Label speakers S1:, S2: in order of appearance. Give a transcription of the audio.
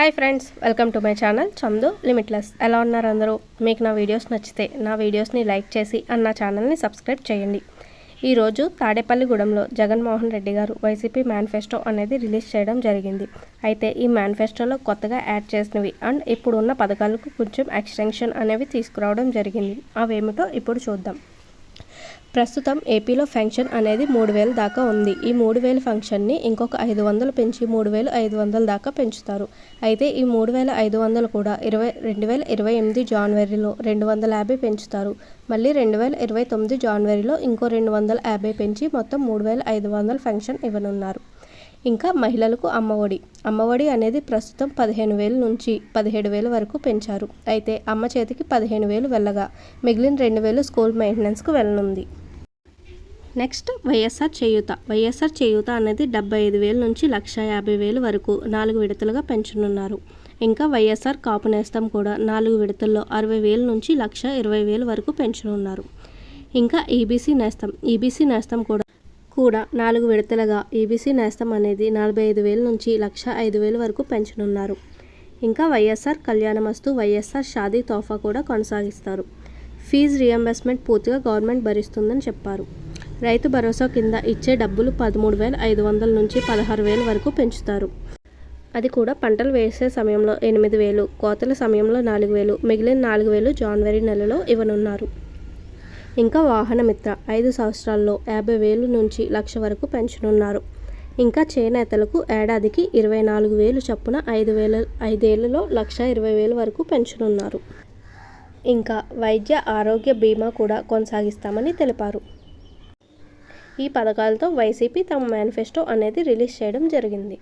S1: Hi friends welcome to my channel Chandu limitless ఎలా ఉన్నారు అందరూ? మీకు నా వీడియోస్ నచ్చితే నా వీడియోస్ని లైక్ చేసి అన్న నా ఛానల్ని సబ్స్క్రైబ్ చేయండి ఈరోజు తాడేపల్లిగూడెంలో జగన్మోహన్ రెడ్డి గారు వైసీపీ మేనిఫెస్టో అనేది రిలీజ్ చేయడం జరిగింది. అయితే ఈ మేనిఫెస్టోలో కొత్తగా యాడ్ చేసినవి అండ్ ఇప్పుడున్న పథకాలకు కొంచెం ఎక్స్టెన్షన్ అనేవి తీసుకురావడం జరిగింది. అవేమిటో ఇప్పుడు చూద్దాం. ప్రస్తుతం ఏపీలో ఫంక్షన్ అనేది మూడు వేలు దాకా ఉంది. ఈ మూడు వేల ఫంక్షన్ని ఇంకొక ఐదు వందలు పెంచి మూడు వేలు ఐదు వందల దాకా పెంచుతారు. అయితే ఈ మూడు వేల ఐదు వందలు కూడా ఇరవై రెండు వేల ఇరవై ఎనిమిది జనవరిలో రెండు వందల యాభై పెంచుతారు. మళ్ళీ రెండు వేల ఇరవై తొమ్మిది జనవరిలో ఇంకో రెండు వందల యాభై పెంచి మొత్తం మూడు వేల ఐదు వందల ఫంక్షన్ ఇవ్వనున్నారు. ఇంకా మహిళలకు అమ్మఒడి. అమ్మఒడి అనేది ప్రస్తుతం పదిహేను వేల నుంచి పదిహేడు వేల వరకు పెంచారు. అయితే అమ్మ చేతికి పదిహేను వేలు వెళ్ళగా మిగిలిన రెండు వేలు స్కూల్ మెయింటెనెన్స్కు వెళ్ళనుంది. Next YSR Cheyutha. YSR Cheyutha అనేది డెబ్బై ఐదు వేల నుంచి లక్ష యాభై వేలు వరకు నాలుగు విడతలుగా పెంచనున్నారు. ఇంకా వైఎస్ఆర్ కాపు నేస్తం కూడా నాలుగు విడతల్లో అరవై వేల నుంచి లక్ష ఇరవై వేల వరకు పెంచనున్నారు. ఇంకా ఈబీసీ నేస్తం. ఈబీసీ నేస్తం కూడా కూడా నాలుగు విడతలుగా ఈబీసీ నేస్తం అనేది నలభై ఐదు వేల నుంచి లక్ష ఐదు వేల వరకు పెంచనున్నారు. ఇంకా వైఎస్ఆర్ కళ్యాణమస్తు వైఎస్ఆర్ షాదీ తోఫా కూడా కొనసాగిస్తారు. ఫీజు రియంబర్స్మెంట్ పూర్తిగా గవర్నమెంట్ భరిస్తుందని చెప్పారు. రైతు భరోసా కింద ఇచ్చే డబ్బులు పదమూడు వేల ఐదు వందల నుంచి పదహారు వేల వరకు పెంచుతారు. అది కూడా పంటలు వేసే సమయంలో ఎనిమిది వేలు కోతల సమయంలో నాలుగు వేలు మిగిలిన నాలుగు వేలు జనవరి నెలలో ఇవ్వనున్నారు. ఇంకా వాహన మిత్ర ఐదు సంవత్సరాల్లో యాభై వేలు నుంచి లక్ష వరకు పెంచనున్నారు. ఇంకా చేనేతలకు ఏడాదికి ఇరవై నాలుగు వేలు చొప్పున ఐదు వేల ఐదేళ్ళలో లక్ష ఇరవై వేలు వరకు పెంచనున్నారు. ఇంకా వైద్య ఆరోగ్య బీమా కూడా కొనసాగిస్తామని తెలిపారు. ఈ పథకాలతో వైసీపీ తమ మేనిఫెస్టో అనేది రిలీజ్ చేయడం జరిగింది.